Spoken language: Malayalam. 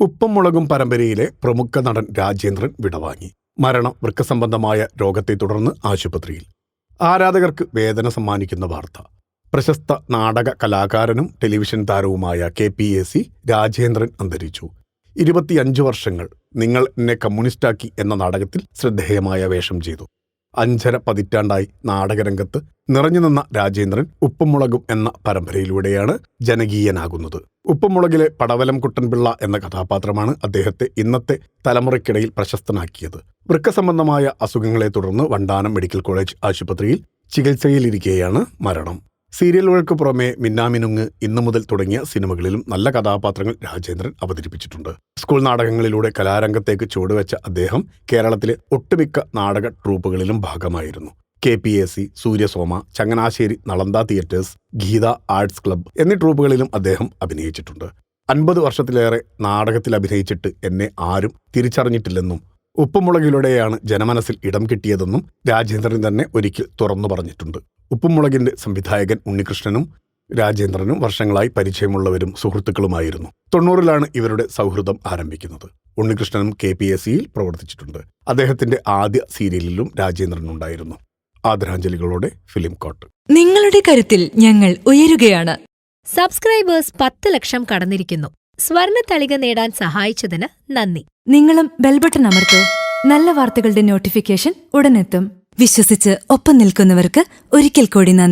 ഉപ്പും മുളകും പരമ്പരയിലെ പ്രമുഖ നടൻ രാജേന്ദ്രൻ വിടവാങ്ങി. മരണം വൃക്കസംബന്ധമായ രോഗത്തെ തുടർന്ന് ആശുപത്രിയിൽ. ആരാധകർക്ക് വേദന സമ്മാനിക്കുന്ന വാർത്ത. പ്രശസ്ത നാടക കലാകാരനും ടെലിവിഷൻ താരവുമായ K P A C Rajendran അന്തരിച്ചു. ഇരുപത്തിയഞ്ച് വർഷങ്ങൾ നിങ്ങൾ എന്നെ കമ്മ്യൂണിസ്റ്റാക്കി എന്ന നാടകത്തിൽ ശ്രദ്ധേയമായ വേഷം ചെയ്തു. അഞ്ചര പതിറ്റാണ്ടായി നാടകരംഗത്ത് നിറഞ്ഞു നിന്ന രാജേന്ദ്രൻ ഉപ്പുമുളകും എന്ന പരമ്പരയിലൂടെയാണ് ജനകീയനാകുന്നത്. ഉപ്പുമുളകിലെ പടവലം കുട്ടൻപിള്ള എന്ന കഥാപാത്രമാണ് അദ്ദേഹത്തെ ഇന്നത്തെ തലമുറയ്ക്കിടയിൽ പ്രശസ്തനാക്കിയത്. വൃക്ക സംബന്ധമായ അസുഖങ്ങളെ തുടർന്ന് വണ്ടാനം മെഡിക്കൽ കോളേജ് ആശുപത്രിയിൽ ചികിത്സയിലിരിക്കെയാണ് മരണം. സീരിയലുകൾക്ക് പുറമെ മിന്നാമിനുങ്ങ് ഇന്നു മുതൽ തുടങ്ങിയ സിനിമകളിലും നല്ല കഥാപാത്രങ്ങൾ രാജേന്ദ്രൻ അവതരിപ്പിച്ചിട്ടുണ്ട്. സ്കൂൾ നാടകങ്ങളിലൂടെ കലാരംഗത്തേക്ക് ചുവടുവെച്ച അദ്ദേഹം കേരളത്തിലെ ഒട്ടുമിക്ക നാടക ട്രൂപ്പുകളിലും ഭാഗമായിരുന്നു. K P A C Suryasoma Changanassery Nalanda theatres Geetha arts club എന്നീ ട്രൂപ്പുകളിലും അദ്ദേഹം അഭിനയിച്ചിട്ടുണ്ട്. അൻപത് വർഷത്തിലേറെ നാടകത്തിൽ അഭിനയിച്ചിട്ട് എന്നെ ആരും തിരിച്ചറിഞ്ഞിട്ടില്ലെന്നും ഉപ്പുമുളകിലൂടെയാണ് ജനമനസ്സിൽ ഇടം കിട്ടിയതെന്നും രാജേന്ദ്രൻ തന്നെ ഒരിക്കൽ തുറന്നു പറഞ്ഞിട്ടുണ്ട്. ഉപ്പുമുളകിന്റെ സംവിധായകൻ ഉണ്ണികൃഷ്ണനും രാജേന്ദ്രനും വർഷങ്ങളായി പരിചയമുള്ളവരും സുഹൃത്തുക്കളുമായിരുന്നു. തൊണ്ണൂറിലാണ് ഇവരുടെ സൗഹൃദം ആരംഭിക്കുന്നത്. ഉണ്ണികൃഷ്ണനും കെ പി എസ് സിയിൽ പ്രവർത്തിച്ചിട്ടുണ്ട്. അദ്ദേഹത്തിന്റെ ആദ്യ സീരിയലിലും രാജേന്ദ്രൻ ഉണ്ടായിരുന്നു. ആദരാഞ്ജലികളോടെ ഫിലിം കോട്ട്. നിങ്ങളുടെ കരുത്തിൽ ഞങ്ങൾ ഉയരുകയാണ്. സബ്സ്ക്രൈബേഴ്സ് പത്ത് ലക്ഷം കടന്നിരിക്കുന്നു. സ്വർണ തളിക നേടാൻ സഹായിച്ചതിന് നന്ദി. നിങ്ങളും ബെൽബട്ടൺ അമർത്തോ. നല്ല വാർത്തകളുടെ നോട്ടിഫിക്കേഷൻ ഉടനെത്തും. വിശ്വസിച്ച് ഒപ്പം നിൽക്കുന്നവർക്ക് ഒരിക്കൽ കൂടി നന്ദി.